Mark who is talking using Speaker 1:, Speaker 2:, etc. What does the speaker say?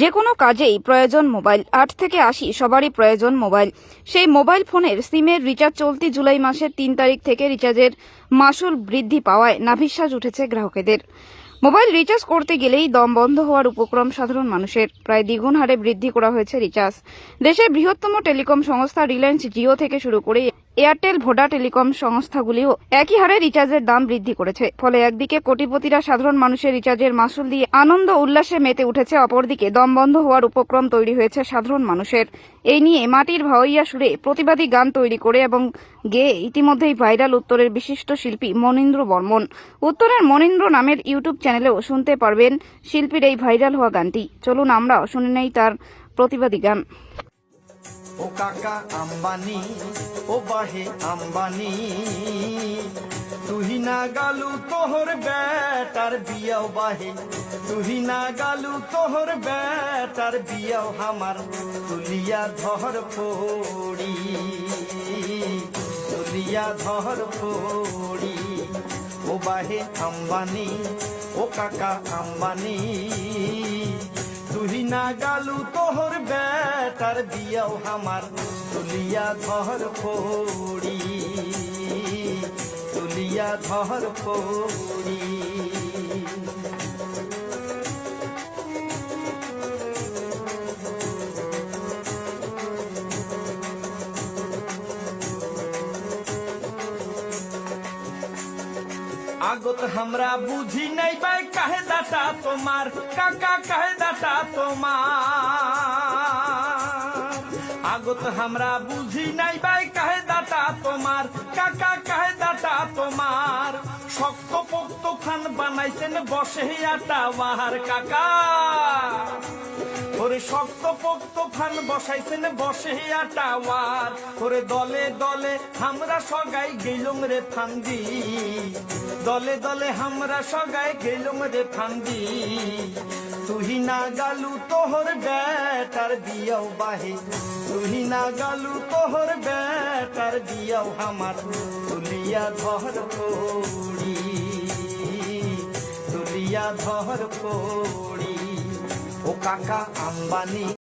Speaker 1: যে কোনো কাজেই প্রয়োজন মোবাইল। আট থেকে আশি সবারই প্রয়োজন মোবাইল। সেই মোবাইল ফোনের সিমের রিচার্জ চলতি জুলাই মাসের তিন তারিখ থেকে রিচার্জের মাসুল বৃদ্ধি পাওয়ায় নাভিশ্বাস উঠেছে গ্রাহকেদের। মোবাইল রিচার্জ করতে গেলেই দম বন্ধ হওয়ার উপক্রম সাধারণ মানুষের। প্রায় দ্বিগুণ হারে বৃদ্ধি করা হয়েছে রিচার্জ। দেশের বৃহত্তম টেলিকম সংস্থা রিলায়েন্স জিও থেকে শুরু করে এয়ারটেল, ভোডা টেলিকম সংস্থাগুলিও একই হারে রিচার্জের দাম বৃদ্ধি করেছে। ফলে একদিকে কোটিপতিরা সাধারণ মানুষের রিচার্জের মাসুল দিয়ে আনন্দ উল্লাসে মেতে উঠেছে, অপরদিকে দম বন্ধ হওয়ার উপক্রম তৈরি হয়েছে সাধারণ মানুষের। এই নিয়ে মাটির ভাওয়াইয়া সুরে প্রতিবাদী গান তৈরি করে এবং গেয়ে ইতিমধ্যেই ভাইরাল উত্তরের বিশিষ্ট শিল্পী মনীন্দ্র বর্মন। উত্তরের মনীন্দ্র নামের ইউটিউব চ্যানেলেও শুনতে পারবেন শিল্পীর এই ভাইরাল হওয়া গানটি। চলুন আমরা শুনে নেই তার প্রতিবাদী গান।
Speaker 2: ও কাকা আম্বানি, ও বাহে আম্বানি। তুহি না গালু তোহর বেটার বিয়াও বাহে, তুহি না গালু তোহর বেটার বিয়াও হামার তুলিয়া ধর ফোড়ি তুলিয়া ধর ফোড়ি ও বাহে আম্বানি, ও কাকা আম্বানি। না গালু তোহর বেটার বিয়াও হামার তুলিয়া ধর ফোড়ি তুলিয়া ধর ফোড়ি আগত আমরা বুঝি নাই বাই কাহে দাতা তোমার। কাকা কাহে তোমার। আগত আমরা বুঝি নাই বাই, কাহে দাতা তোমার? কাকা, কাহে দাতা তোমার? শক্ত পোক্ত খান বানাইছেন বসে আটা বাহার কাকা। ওরে শক্ত পোক্ত ফান বসাইছেন বসে আটাওয়ার ওরে দলে দলে আমরা সগাই গেলুম রে ফান্দি। দলে দলে আমরা সগাই গেলুম রে ফান্দি। তুহি না গালু তোহর বেটার বিয়াও বাহি তুহি না গালু তোহর বেটার বিয়াও আমার। তুলিয়া ধর পড়ি, তুলিয়া ধর পড়ি। ও কাকা, আম্বানি